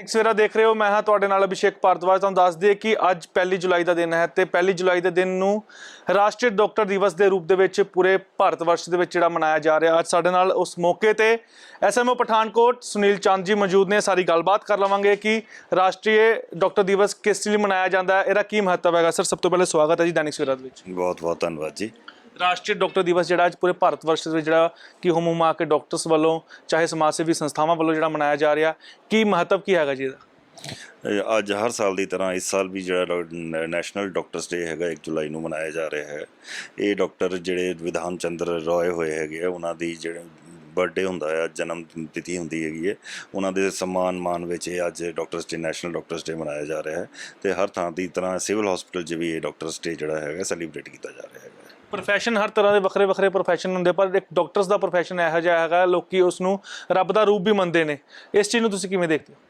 ਇੱਕ ਸਵੇਰਾ ਦੇਖ ਰਹੇ ਹੋ, ਮੈਂ ਹਾਂ ਤੁਹਾਡੇ ਨਾਲ ਅਭਿਸ਼ੇਕ ਭਾਰਦਵਾਜ, ਤੁਹਾਨੂੰ ਦੱਸ ਦਈਏ ਕਿ ਅੱਜ ਪਹਿਲੀ ਜੁਲਾਈ ਦਾ ਦਿਨ ਹੈ ਤੇ ਪਹਿਲੀ ਜੁਲਾਈ ਦੇ ਦਿਨ ਨੂੰ ਰਾਸ਼ਟਰੀ ਡਾਕਟਰ ਦਿਵਸ ਦੇ ਰੂਪ ਦੇ ਵਿੱਚ ਪੂਰੇ ਭਾਰਤ ਵਰਸ਼ ਦੇ ਵਿੱਚ ਜਿਹੜਾ ਮਨਾਇਆ ਜਾ ਰਿਹਾ। ਅੱਜ ਸਾਡੇ ਨਾਲ ਉਸ ਮੌਕੇ ਤੇ ਐਸਐਮਓ ਪਠਾਨਕੋਟ ਸੁਨੀਲ ਚੰਦ ਜੀ ਮੌਜੂਦ ਨੇ। ਸਾਰੀ ਗੱਲਬਾਤ ਕਰ ਲਵਾਂਗੇ ਕਿ ਰਾਸ਼ਟਰੀ ਡਾਕਟਰ ਦਿਵਸ ਕਿਸ ਲਈ ਮਨਾਇਆ ਜਾਂਦਾ ਹੈ, ਇਹਦਾ ਕੀ ਮਹੱਤਵ ਹੈਗਾ? ਸਰ, ਸਭ ਤੋਂ ਪਹਿਲੇ ਸਵਾਗਤ ਹੈ ਜੀ ਦੈਨਿਕ ਸਵੇਰਾ ਦੇ ਵਿੱਚ। ਬਹੁਤ ਬਹੁਤ ਧੰਨਵਾਦ ਜੀ। ਰਾਸ਼ਟਰੀ ਡਾਕਟਰ ਦਿਵਸ ਜਿਹੜਾ ਅੱਜ ਪੂਰੇ ਭਾਰਤ ਵਰਸ਼ ਵਿੱਚ ਜਿਹੜਾ ਕਿ ਹੁਮ ਹੁਮਾ ਕੇ ਡਾਕਟਰਸ ਵੱਲੋਂ, ਚਾਹੇ ਸਮਾਜ ਸੇਵੀ ਸੰਸਥਾਵਾਂ ਵੱਲੋਂ ਜਿਹੜਾ ਮਨਾਇਆ ਜਾ ਰਿਹਾ, ਕੀ ਮਹੱਤਵ ਕੀ ਹੈਗਾ ਜੀ ਇਹਦਾ? ਅੱਜ ਹਰ ਸਾਲ ਦੀ ਤਰ੍ਹਾਂ ਇਸ ਸਾਲ ਵੀ ਜਿਹੜਾ ਡਾਕ- ਨ- ਨੈਸ਼ਨਲ ਡਾਕਟਰਸ ਡੇ ਹੈਗਾ 1 ਜੁਲਾਈ ਨੂੰ ਮਨਾਇਆ ਜਾ ਰਿਹਾ ਹੈ। ਇਹ ਡਾਕਟਰ ਜਿਹੜੇ ਵਿਧਾਨ ਚੰਦਰ ਰੋਏ ਹੋਏ ਹੈਗੇ ਆ, ਉਹਨਾਂ ਦੀ ਜਿਹੜੇ ਬਰਥਡੇ ਹੁੰਦਾ ਹੈ ਜਨਮ ਤਿਥੀ ਹੁੰਦੀ ਹੈਗੀ ਹੈ, ਉਹਨਾਂ ਦੇ ਸਨਮਾਨ ਮਾਨ ਵਿੱਚ ਇਹ ਅੱਜ doctors day, national doctors day ਮਨਾਇਆ ਜਾ ਰਿਹਾ ਹੈ। ਤੇ ਹਰ ਥਾਂ ਦੀ ਤਰ੍ਹਾਂ ਸਿਵਲ ਹਸਪੀਟਲ 'ਚ ਵੀ ਇਹ ਡਾਕਟਰਸ ਡੇ ਜਿਹੜਾ ਹੈਗਾ, ਸੈਲੀਬ੍ਰੇਟ ਕੀਤਾ ਜਾ ਰਿਹਾ ਹੈਗਾ ਪ੍ਰੋਫੈਸ਼ਨ ਹਰ ਤਰ੍ਹਾਂ ਦੇ ਵੱਖਰੇ ਵੱਖਰੇ ਪ੍ਰੋਫੈਸ਼ਨ ਹੁੰਦੇ ਪਰ ਇੱਕ ਡਾਕਟਰਸ ਦਾ ਪ੍ਰੋਫੈਸ਼ਨ ਇਹੋ ਜਿਹਾ ਹੈਗਾ, ਲੋਕੀ ਉਸ ਨੂੰ ਰੱਬ ਦਾ ਰੂਪ ਵੀ ਮੰਨਦੇ ਨੇ। ਇਸ ਚੀਜ਼ ਨੂੰ ਤੁਸੀਂ ਕਿਵੇਂ ਦੇਖਦੇ ਹੋ?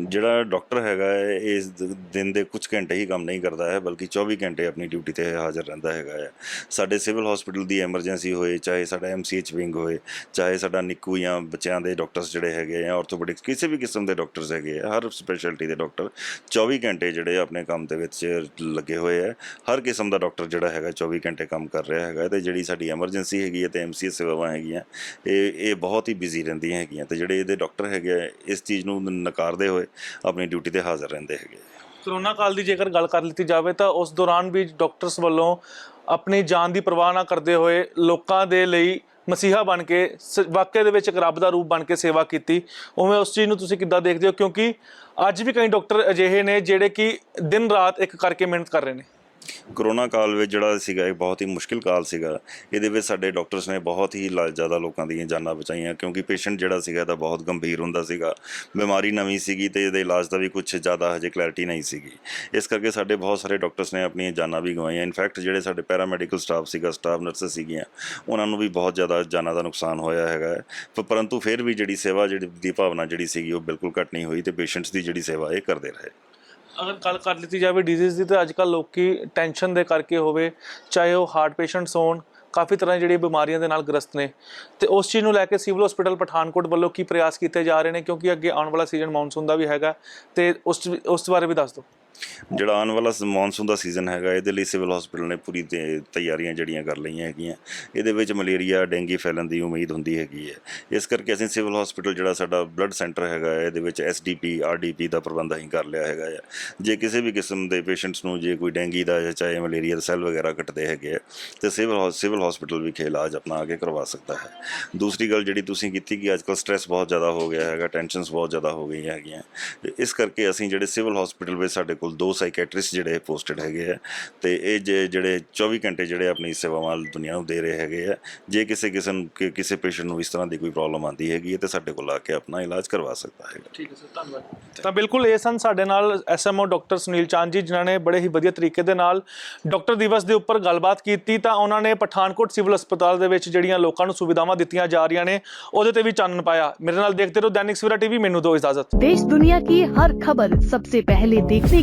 ਜਿਹੜਾ ਡਾਕਟਰ ਹੈਗਾ ਹੈ ਇਸ ਦਿਨ ਦੇ ਕੁਝ ਘੰਟੇ ਹੀ ਕੰਮ ਨਹੀਂ ਕਰਦਾ ਹੈ ਬਲਕਿ 24 ਘੰਟੇ ਆਪਣੀ ਡਿਊਟੀ ਤੇ ਹਾਜ਼ਰ ਰਹਿੰਦਾ ਹੈਗਾ ਹੈ। ਸਾਡੇ ਸਿਵਲ ਹਸਪੀਟਲ ਦੀ ਐਮਰਜੈਂਸੀ ਹੋਏ ਚਾਹੇ ਸਾਡਾ ਐਮਸੀਐਚ ਵਿੰਗ ਹੋਏ ਚਾਹੇ ਸਾਡਾ ਨਿੱਕੂ ਜਾਂ ਬੱਚਿਆਂ ਦੇ ਡਾਕਟਰਸ ਜਿਹੜੇ ਹੈਗੇ ਆ ਆਰਥੋਪੈਡਿਕਸ ਕਿਸੇ ਵੀ ਕਿਸਮ ਦੇ ਡਾਕਟਰਸ ਹੈਗੇ ਆ ਹਰ ਸਪੈਸ਼ਲਿਟੀ ਦੇ ਡਾਕਟਰ 24 ਘੰਟੇ ਜਿਹੜੇ ਆਪਣੇ ਕੰਮ ਦੇ ਵਿੱਚ ਲੱਗੇ ਹੋਏ ਆ। ਹਰ ਕਿਸਮ ਦਾ ਡਾਕਟਰ ਜਿਹੜਾ ਹੈਗਾ 24 ਘੰਟੇ ਕੰਮ ਕਰ ਰਿਹਾ ਹੈਗਾ ਤੇ ਜਿਹੜੀ ਸਾਡੀ ਐਮਰਜੈਂਸੀ ਹੈਗੀ ਹੈ ਤੇ ਐਮਸੀਐਚ ਸੇਵਾਵਾਂ ਹੈਗੀਆਂ ਇਹ ਇਹ ਬਹੁਤ ਹੀ ਬਿਜ਼ੀ ਰਹਿੰਦੀਆਂ ਹੈਗੀਆਂ ਤੇ ਜਿਹੜੇ ਇਹਦੇ ਡਾਕਟਰ ਹੈਗੇ ਆ, ਇਸ ਚੀਜ਼ ਨੂੰ ਨਕ ਨਕਾਰਦੇ ਹੋਏ ਆਪਣੀ ਡਿਊਟੀ ਤੇ ਹਾਜ਼ਰ ਰਹਿੰਦੇ ਹੈਗੇ ਕਰੋਨਾ ਕਾਲ ਦੀ ਜੇਕਰ ਗੱਲ ਕਰ ਲਿੱਤੀ ਜਾਵੇ ਤਾਂ ਉਸ ਦੌਰਾਨ ਵੀ ਡਾਕਟਰਸ ਵੱਲੋਂ ਆਪਣੀ ਜਾਨ ਦੀ ਪਰਵਾਹ ਨਾ ਕਰਦੇ ਹੋਏ ਲੋਕਾਂ ਦੇ ਲਈ ਮਸੀਹਾ ਬਣ ਕੇ ਸ- ਵਾਕਿਆ ਦੇ ਵਿੱਚ ਇੱਕ ਰੱਬ ਦਾ ਰੂਪ ਬਣ ਕੇ ਸੇਵਾ ਕੀਤੀ। ਉਵੇਂ ਉਸ ਚੀਜ਼ ਨੂੰ ਤੁਸੀਂ ਕਿੱਦਾਂ ਦੇਖਦੇ ਹੋ? ਕਿਉਂਕਿ ਅੱਜ ਵੀ ਕਈ ਡਾਕਟਰ ਅਜਿਹੇ ਨੇ ਜਿਹੜੇ ਕਿ ਦਿਨ ਰਾਤ ਇੱਕ ਕਰਕੇ ਮਿਹਨਤ ਕਰ ਰਹੇ ਨੇ। ਕਰੋਨਾ ਕਾਲ ਵਿੱਚ ਜਿਹੜਾ ਸੀਗਾ, ਇਹ ਬਹੁਤ ਹੀ ਮੁਸ਼ਕਿਲ ਕਾਲ ਸੀਗਾ। ਇਹਦੇ ਵਿੱਚ ਸਾਡੇ ਡਾਕਟਰਸ ਨੇ ਬਹੁਤ ਹੀ ਲਾ- ਜ਼ਿਆਦਾ ਲੋਕਾਂ ਦੀਆਂ ਜਾਨਾਂ ਬਚਾਈਆਂ, ਕਿਉਂਕਿ ਪੇਸ਼ੈਂਟ ਜਿਹੜਾ ਸੀਗਾ ਇਹਦਾ ਬਹੁਤ ਗੰਭੀਰ ਹੁੰਦਾ ਸੀਗਾ। ਬਿਮਾਰੀ ਨਵੀਂ ਸੀਗੀ ਤੇ ਇਹਦੇ ਇਲਾਜ ਦਾ ਵੀ ਕੁਝ ਜ਼ਿਆਦਾ ਹਜੇ ਕਲੈਰਿਟੀ ਨਹੀਂ ਸੀਗੀ। ਇਸ ਕਰਕੇ ਸਾਡੇ ਬਹੁਤ ਸਾਰੇ ਡਾਕਟਰਸ ਨੇ ਆਪਣੀਆਂ ਜਾਨਾਂ ਵੀ ਗਵਾਈਆਂ। ਇਨਫੈਕਟ ਜਿਹੜੇ ਸਾਡੇ ਪੈਰਾਮੈਡੀਕਲ ਸਟਾਫ ਸੀਗਾ ਸਟਾਫ ਨਰਸਸ ਸੀਗੀਆਂ, ਉਹਨਾਂ ਨੂੰ ਵੀ ਬਹੁਤ ਜ਼ਿਆਦਾ ਜਾਨਾਂ ਦਾ ਨੁਕਸਾਨ ਹੋਇਆ ਹੈਗਾ ਪਰ ਪਰੰਤੂ ਫਿਰ ਵੀ ਜਿਹੜੀ ਸੇਵਾ ਜਿਹੜੀ ਦੀ ਭਾਵਨਾ ਜਿਹੜੀ ਸੀਗੀ, ਉਹ ਬਿਲਕੁਲ ਘਟ ਨਹੀਂ ਹੋਈ ਤੇ ਪੇਸ਼ੈਂਟਸ ਦੀ ਜਿਹੜੀ ਸੇਵਾ, ਇਹ ਕਰਦੇ ਰਹੇ। ਅਗਰ ਗੱਲ ਕਰ ਲਿੱਤੀ ਜਾਵੇ ਡਿਜ਼ੀਜ਼ ਦੀ, ਤਾਂ ਅੱਜ ਕੱਲ ਲੋਕੀ ਟੈਨਸ਼ਨ ਦੇ ਕਰਕੇ ਹੋਵੇ, ਚਾਹੇ ਉਹ ਹਾਰਟ ਪੇਸ਼ੈਂਟਸ ਹੋਣ, ਕਾਫੀ ਤਰ੍ਹਾਂ ਦੀਆਂ ਜਿਹੜੀਆਂ ਬਿਮਾਰੀਆਂ ਦੇ ਨਾਲ ਗ੍ਰਸਤ ਨੇ। ਤੇ ਉਸ ਚੀਜ਼ ਨੂੰ ਲੈ ਕੇ ਸਿਵਲ ਹਸਪੀਟਲ ਪਠਾਨਕੋਟ ਵੱਲੋਂ ਕੀ ਪ੍ਰਯਾਸ ਕੀਤੇ ਜਾ ਰਹੇ ਨੇ? ਕਿਉਂਕਿ ਅੱਗੇ ਆਉਣ ਵਾਲਾ ਸੀਜ਼ਨ ਮੌਨਸੂਨ ਦਾ ਵੀ ਹੈਗਾ। ਤੇ ਉਸ ਉਸ ਬਾਰੇ ਵੀ ਦੱਸ ਦਿਓ। ਜਿਹੜਾ ਆਉਣ ਵਾਲਾ ਮੌਨਸੂਨ ਦਾ ਸੀਜ਼ਨ ਹੈਗਾ ਇਹਦੇ ਲਈ ਸਿਵਲ ਹਸਪੀਟਲ ਨੇ ਪੂਰੀ ਤੇ- ਤਿਆਰੀਆਂ ਜਿਹੜੀਆਂ ਕਰ ਲਈਆਂ ਹੈਗੀਆਂ। ਇਹਦੇ ਵਿੱਚ ਮਲੇਰੀਆ ਡੇਂਗੀ ਫੈਲਣ ਦੀ ਉਮੀਦ ਹੁੰਦੀ ਹੈਗੀ ਹੈ। ਇਸ ਕਰਕੇ ਅਸੀਂ ਸਿਵਲ ਹਸਪੀਟਲ ਜਿਹੜਾ ਸਾਡਾ ਬਲੱਡ ਸੈਂਟਰ ਹੈਗਾ ਹੈ, ਇਹਦੇ ਵਿੱਚ ਐਸਡੀਪੀ ਆਰਡੀਪੀ ਦਾ ਪ੍ਰਬੰਧ ਅਸੀਂ ਕਰ ਲਿਆ ਹੈਗਾ ਹੈ। ਜੇ ਕਿਸੇ ਵੀ ਕਿਸਮ ਦੇ ਪੇਸ਼ੈਂਟਸ ਨੂੰ ਜੇ ਕੋਈ ਡੈਂਗੀ ਦਾ ਜਾਂ ਚਾਹੇ ਮਲੇਰੀਆ ਦਾ ਸੈੱਲ ਵਗੈਰਾ ਘਟਦੇ ਹੈਗੇ ਆ ਤੇ ਸਿਵਲ ਸਿਵਲ ਹਸਪੀਟਲ ਵਿਖੇ ਇਲਾਜ ਆਪਣਾ ਆ ਕੇ ਕਰਵਾ ਸਕਦਾ ਹੈ। ਦੂਸਰੀ ਗੱਲ ਜਿਹੜੀ ਤੁਸੀਂ ਕੀਤੀ ਕਿ ਅੱਜਕੱਲ ਸਟ੍ਰੈਸ ਬਹੁਤ ਜ਼ਿਆਦਾ ਹੋ ਗਿਆ ਹੈਗਾ ਟੈਨਸ਼ਨਸ ਬਹੁਤ ਜ਼ਿਆਦਾ ਹੋ ਗਈਆਂ ਹੈਗੀਆਂ। ਇਸ ਕਰਕੇ ਅਸੀਂ ਜਿਹੜੇ ਸਿਵਲ ਹਸਪੀਟਲ ਵਿੱਚ ਸਾਡੇ ਕੋਲ ਕੋਲ ਦੋ ਸਾਈਕੈਟ੍ਰਿਸਟ ਜਿਹੜੇ ਪੋਸਟਡ ਹੈਗੇ ਆ ਤੇ ਇਹ ਜਿਹੜੇ 24 ਘੰਟੇ ਜਿਹੜੇ ਆਪਣੀ ਸੇਵਾਵਾਂ ਦੁਨੀਆ ਨੂੰ ਦੇ ਰਹੇ ਹੈਗੇ ਆ ਜੇ ਕਿਸੇ ਕਿਸਮ ਕਿਸੇ ਪੇਸ਼ੈਂਟ ਨੂੰ ਇਸ ਤਰ੍ਹਾਂ ਦੀ ਕੋਈ ਪ੍ਰੋਬਲਮ ਆਂਦੀ ਹੈਗੀ ਤੇ ਸਾਡੇ ਕੋਲ ਆ ਕੇ ਆਪਣਾ ਇਲਾਜ ਕਰਵਾ ਸਕਦਾ ਹੈ ਤਾਂ ਬਿਲਕੁਲ ਇਹ ਸਨ ਸਾਡੇ ਨਾਲ ਐਸਐਮਓ ਡਾਕਟਰ ਸੁਨੀਲ ਚਾਂਦ ਜੀ ਜਿਨ੍ਹਾਂ ਨੇ ਬੜੇ ਹੀ ਵਧੀਆ ਤਰੀਕੇ ਦੇ ਨਾਲ ਡਾਕਟਰ ਦਿਵਸ ਦੇ ਉੱਪਰ ਗੱਲਬਾਤ ਕੀਤੀ। ਤਾਂ ਉਹਨਾਂ ਨੇ ਪਠਾਨਕੋਟ ਸਿਵਲ ਹਸਪਤਾਲ ਦੇ ਵਿੱਚ ਜਿਹੜੀਆਂ ਲੋਕਾਂ ਨੂੰ ਸੁਵਿਧਾਵਾਂ ਦਿੱਤੀਆਂ ਜਾ ਰਹੀਆਂ ਨੇ ਉਹਦੇ ਤੇ ਵੀ ਚਾਨਣ ਪਾਇਆ। ਮੇਰੇ ਨਾਲ ਦੇਖਦੇ ਰਹੋ ਦੈਨਿਕ ਸਵੇਰਾ ਟੀਵੀ ਮੈਨੂੰ ਦਿਓ ਇਜਾਜ਼ਤ। ਦੇਸ਼ ਦੁਨੀਆ ਕੀ ਹਰ ਖਬਰ ਸਭ ਤੋਂ ਪਹਿਲੇ ਦੇਖਣੇ